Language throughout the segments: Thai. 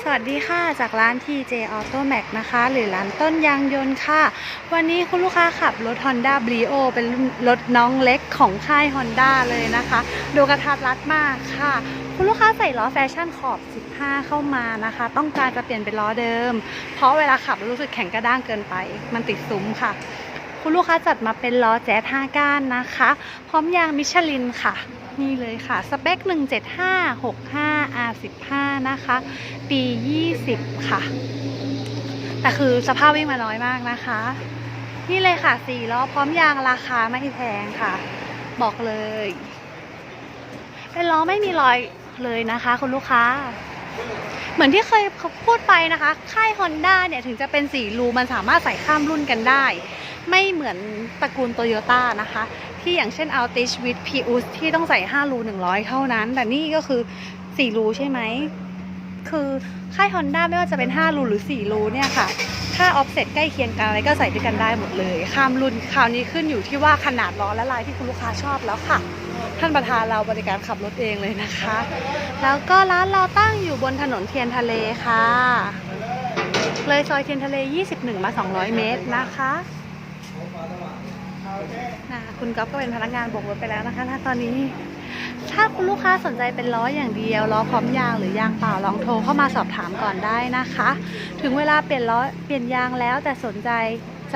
สวัสดีค่ะจากร้าน TJ Auto Max นะคะ หรือร้านต้นยางยนต์ค่ะ วันนี้คุณลูกค้าขับรถ Honda Brio เป็นรถน้องเล็กของค่าย Honda เลยนะคะ ดูกระทัดรัดมากค่ะ คุณลูกค้าใส่ล้อแฟชั่นขอบ 15 เข้ามานะคะ ต้องการจะเปลี่ยนเป็นล้อเดิม เพราะเวลาขับรู้สึกแข็งกระด้างเกินไป มันติดซุ้มค่ะ คุณลูกค้าจัดมาเป็นล้อแจ๊ส5ก้านนะคะ พร้อมยางมิชลินค่ะ นี่เลยค่ะ สเปค 17565 R15 นะคะ ปี 20 ค่ะ แต่คือสภาพวิ่งมาน้อยมากนะคะ นี่เลยค่ะ4ล้อพร้อมยางราคาไม่แพงค่ะ บอกเลย เป็นล้อไม่มีรอยเลยนะคะคุณลูกค้า เหมือนที่เคยพูดไปนะคะ ค่าย Honda เนี่ย ถึงจะเป็นสีรูมันสามารถใส่ข้ามรุ่นกันได้ ไม่เหมือนตระกูลโตโยต้านะคะ ที่อย่างเช่น Altis with Prius ที่ต้องใส่ 5 รู100 เท่านั้น แต่นี่ก็คือ 4 รูใช่ไหม คือค่าย Honda ไม่ว่าจะเป็น 5 รูหรือ 4 รูเนี่ยค่ะ ถ้าออฟเซ็ตใกล้เคียงกันอะไรก็ใส่ด้วยกันได้หมดเลย ข้ามรุ่นคราวนี้ขึ้นอยู่ที่ว่าขนาดล้อและลายที่คุณลูกค้าชอบแล้วค่ะท่านประธานเราบริการขับรถเองเลยนะคะ แล้วก็ร้านเราตั้งอยู่บนถนนเทียนทะเลค่ะ เลยซอยเทียนทะเล 21 มา 200 เมตรนะคะ นะคุณก๊อฟก็เป็นพนักงานบกรถไปแล้วนะคะณตอนนี้ ถ้าคุณลูกค้าสนใจเป็นล้ออย่างเดียวล้อพร้อมยางหรือยางเปล่าลองโทรเข้ามาสอบถามก่อนได้นะคะ ถึงเวลาเปลี่ยนล้อเปลี่ยนยางแล้วแต่สนใจ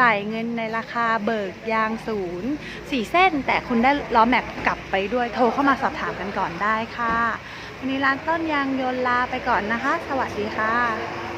จ่ายเงินในราคาเบิกยางศูนย์สี่เส้น แต่คุณได้ล้อแม็กกลับไปด้วยโทรเข้ามาสอบถามกันก่อนได้ค่ะ วันนี้ร้านต้นยางยนต์ลาไปก่อนนะคะ สวัสดีค่ะ